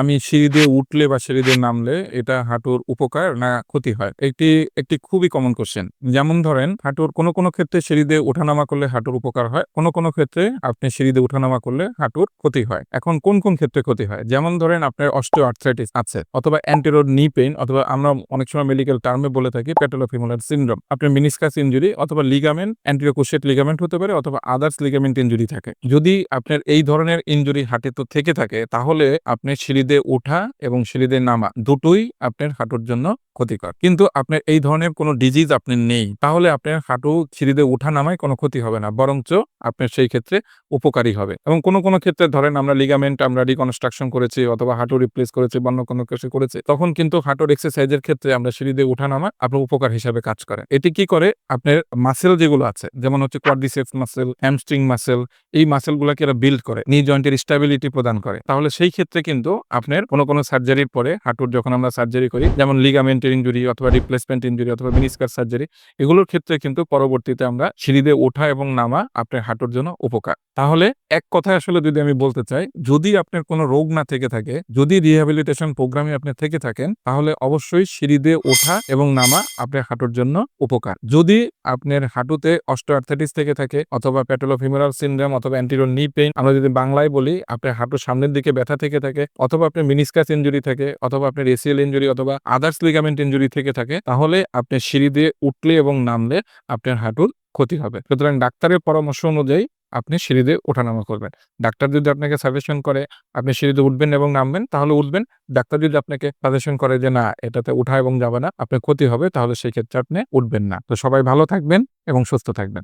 আমি সিঁড়ি দিয়ে উঠলে বা সিঁড়ি দিয়ে নামলে এটা হাঁটুর উপকার না ক্ষতি হয়। একটি একটি খুবই কমন কোশ্চেন যেমন ধরেন, হাঁটুর কোনো কোনো ক্ষেত্রে সিঁড়ি দিয়ে ওঠানামা করলে হাঁটুর উপকার হয়, কোনো কোনো ক্ষেত্রে আপনি সিঁড়ি দিয়ে ওঠানামা করলে হাঁটুর ক্ষতি হয়। এখন কোন কোন ক্ষেত্রে ক্ষতি হয়? যেমন ধরেন, আপনার অস্টিও আর্থ্রাইটিস আছে অথবা অ্যান্টেরোর নি পেইন অথবা আমরা অনেক সময় মেডিকেল টার্মে বলে থাকি প্যাটোলোফিমোলার সিন্ড্রোম আপনার মিনিসকাস ইনজুরি অথবা লিগামেন্ট অ্যান্টিরোকোশেট লিগামেন্ট হতে পারে অথবা আদার্স লিগামেন্ট ইঞ্জুরি থাকে। যদি আপনার এই ধরনের ইনজুরি হাঁটে তো থেকে থাকে, তাহলে আপনি সিঁড়িতে ওঠা এবং সিঁড়িতে নামা দুটোই আপনার হাঁটুর জন্য ক্ষতিকর। কিন্তু আপনার এই ধরনের কোনো ডিজিজ আপনার নেই, তাহলে আপনার হাঁটু সিঁড়িতে ওঠা নামায় কোনো ক্ষতি হবে না, বরঞ্চ আপনার সেই ক্ষেত্রে উপকারী হবে। এবং কোনো কোনো ক্ষেত্রে ধরেন আমরা লিগামেন্ট আমরা রিকনস্ট্রাকশন করেছি অথবা হাঁটু রিপ্লেস করেছি অন্য কোনো কিছু করেছি, তখন কিন্তু হাঁটুর এক্সারসাইজের ক্ষেত্রে আমরা সিঁড়িতে ওঠা নামা আপনার উপকার হিসাবে কাজ করে। এটি কি করে? আপনার মাসেল যেগুলো আছে, যেমন হচ্ছে কোয়াড্রিসেপস মাসেল হ্যামস্ট্রিং মাসেল এই মাসেলগুলোকে এরা বিল্ড করে নি জয়েন্টের স্টেবিলিটি প্রদান করে। তাহলে সেই ক্ষেত্রে কিন্তু আপনার কোনো কোনো সার্জারির পরে হাঁটুর যখন আমরা সার্জারি করি, যেমন লিগামেন্টের ইঞ্জুরি অথবা রিপ্লেসমেন্ট ইঞ্জুরি অথবা মিনিস্কার সার্জারি এগুলোর ক্ষেত্রে কিন্তু পরবর্তীতে আমরা সিঁড়িতে ওঠা এবং নামা আপনার হাঁটুর জন্য উপকার। তাহলে এক কথায় আসলে যদি আমি বলতে চাই, যদি আপনার কোনো রোগ না থেকে থাকে, যদি রিহ্যাবিলিটেশন প্রোগ্রামে আপনি থেকে থাকেন, তাহলে অবশ্যই সিঁড়িতে ওঠা এবং নামা আপনার হাঁটুর জন্য উপকার। যদি আপনার হাঁটুতে অস্টোআর্থাইটিস থেকে থাকে অথবা প্যাটোলোফিমোরাল সিনড্রাম অথবা অ্যান্টিরোল নি পেইন আমরা যদি বাংলায় বলি, আপনার হাঁটুর সামনের দিকে ব্যথা থেকে থাকে অথবা আপনার মিনিসকাস ইনজুরি থাকে, অথবা আপনার এসিএল ইঞ্জুরি অথবা আদার্স লিগামেন্ট ইঞ্জুরি থেকে থাকে, তাহলে আপনি সিঁড়ি দিয়ে উঠলে এবং নামলে আপনার হাঁটুর ক্ষতি হবে। সুতরাং ডাক্তারের পরামর্শ অনুযায়ী আপনি সিঁড়িতে ওঠানামা করবেন। ডাক্তার যদি আপনাকে সাজেশন করে আপনি সিঁড়িতে উঠবেন এবং নামবেন, তাহলে উঠবেন। ডাক্তার যদি আপনাকে সাজেশন করে যে না, এটাতে উঠা এবং যাবে না, আপনার ক্ষতি হবে, তাহলে সেই ক্ষেত্রে আপনি উঠবেন না। তো সবাই ভালো থাকবেন এবং সুস্থ থাকবেন।